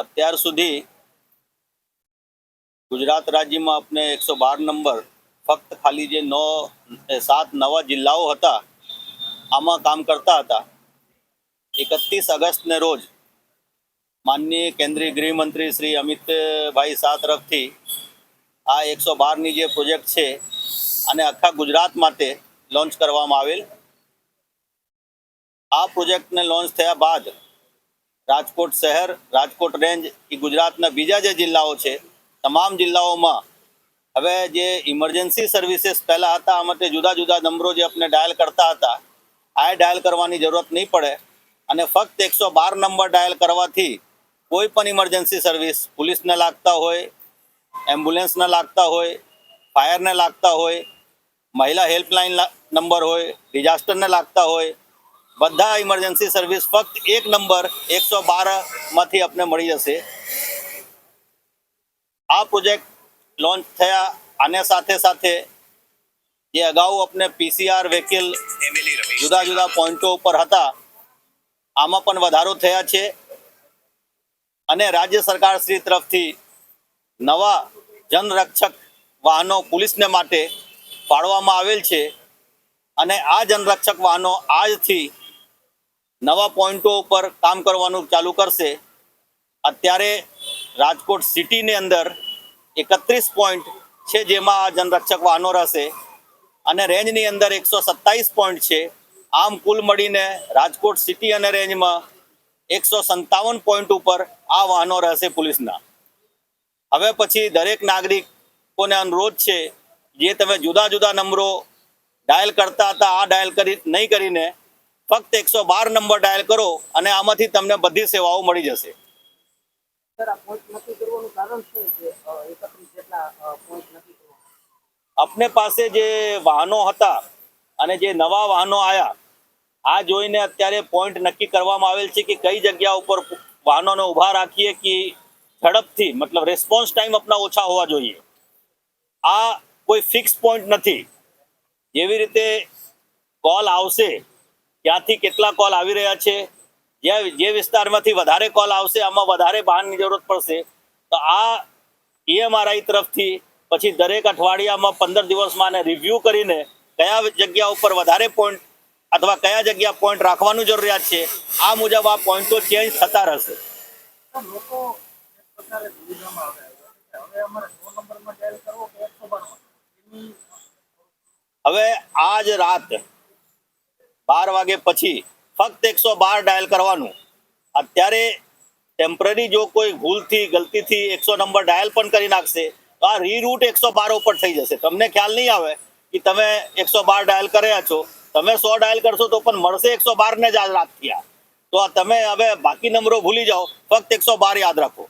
અત્યાર સુધી ગુજરાત રાજ્યમાં આપણે એકસો બાર નંબર, ફક્ત ખાલી જે નો સાત નવા જિલ્લાઓ હતા, આમાં કામ કરતા હતા. એકત્રીસ ઓગસ્ટને રોજ માનનીય કેન્દ્રીય ગૃહમંત્રી શ્રી અમિતભાઈ શાહ તરફથી આ એકસો બારની જે પ્રોજેક્ટ છે અને આખા ગુજરાત માટે લોન્ચ કરવામાં આવેલ. આ પ્રોજેક્ટને લોન્ચ થયા બાદ રાજકોટ શહેર, રાજકોટ રેન્જ એ ગુજરાતના બીજા જે જિલ્લાઓ છે, તમામ જિલ્લાઓમાં હવે જે ઇમરજન્સી સર્વિસીસ પહેલાં હતા, આ માટે જુદા જુદા નંબરો જે આપણે ડાયલ કરતા હતા આ ડાયલ કરવાની જરૂરત નહીં પડે. અને ફક્ત એકસો બાર નંબર ડાયલ કરવાથી કોઈ પણ ઇમરજન્સી સર્વિસ પોલીસને લાગતા હોય એમ્બ્યુલન્સને લાગતા હોય ફાયરને લાગતા હોય, મહિલા હેલ્પલાઇન નંબર હોય ડિઝાસ્ટરને લાગતા હોય બધા ઇમરજન્સી સર્વિસ ફક્ત એક નંબર એકસો બારમાંથી આપને મળી જશે. આ પ્રોજેક્ટ લોન્ચ થયા આને સાથે સાથે જે અગાઉ આપણે પીસીઆર વ્હીકલ જુદા જુદા પોઈન્ટો ઉપર હતા. આમાં પણ વધારો થયા છે. અને રાજ્ય સરકાર શ્રી તરફથી નવા જનરક્ષક વાહનો પોલીસને માટે ફાળવામાં આવેલ છે. અને આ જનરક્ષક વાહનો આજથી નવા પોઈન્ટો ઉપર કામ કરવાનું ચાલુ કરશે. અત્યારે રાજકોટ સિટીની અંદર એકત્રીસ પોઈન્ટ છે જેમાં આ જનરક્ષક વાહનો રહેશે અને રેન્જની અંદર એકસો સત્તાવીસ પોઈન્ટ છે. આમ કુલ મળીને રાજકોટ સિટી અને રેન્જમાં એકસો સંતાવન પોઈન્ટ ઉપર આ વાહનો રહેશે પોલીસના. હવે પછી દરેક નાગરિકોને અનુરોધ છે, જે તમે જુદા જુદા નંબરો ડાયલ કરતા હતા, આ ડાયલ કરી, નહીં કરીને ફક્ત એકસો બાર નંબર ડાયલ કરો અને આમાંથી તમને બધી સેવાઓ મળી જશે. સર આ પોઈન્ટ નક્કી કરવાનું કારણ શું છે? અ, એકત્રીસ જેટલા પોઈન્ટ નક્કી કરવા આપને પાસે જે વાહનો હતા અને જે નવા વાહનો આવ્યા આ જોઈને અત્યારે પોઈન્ટ નક્કી કરવામાં આવેલ છે કે કઈ જગ્યા ઉપર વાહનોને ઊભા રાખીએ કે ઝડપથી મતલબ રેસ્પોન્સ ટાઈમ આપણા ઓછા હોવા જોઈએ. આ કોઈ ફિક્સ પોઈન્ટ નથી. જેવી રીતે કોલ આવશે ક્યાંથી કેટલા કોલ આવી રહ્યા છે? જે જે વિસ્તારમાંથી વધારે કોલ આવશે આમાં વધારે વાહનની જરૂરત પડશે. તો આ ઈએમઆરઆઈ તરફથી પછી દરેક અઠવાડિયામાં પંદર દિવસમાં આને રિવ્યૂ કરીને કયા જગ્યા ઉપર વધારે પોઈન્ટ અથવા કયા જગ્યા પોઈન્ટ રાખવાનું જરૂરિયાત છે આ મુજબ આ પોઈન્ટો ચેન્જ થતા રહેશે. હવે આજ રાત બાર વાગે પછી ફક્ત એકસો બાર ડાયલ કરવાનું. અત્યારે ટેમ્પરરી જો કોઈ ભૂલથી, ગલતીથી એકસો નંબર ડાયલ પણ કરી નાખશે, તો આ રીરૂટ એકસો બાર ઉપર થઈ જશે. તમને ખ્યાલ નહીં આવે કે તમે એકસો બાર ડાયલ કર્યા છો. તમે સો ડાયલ કરશો તો પણ મળશે એકસો બારને જ યાદ રાતથી આ તો તમે હવે બાકી નંબરો ભૂલી જાઓ. ફક્ત એકસો બાર યાદ રાખો.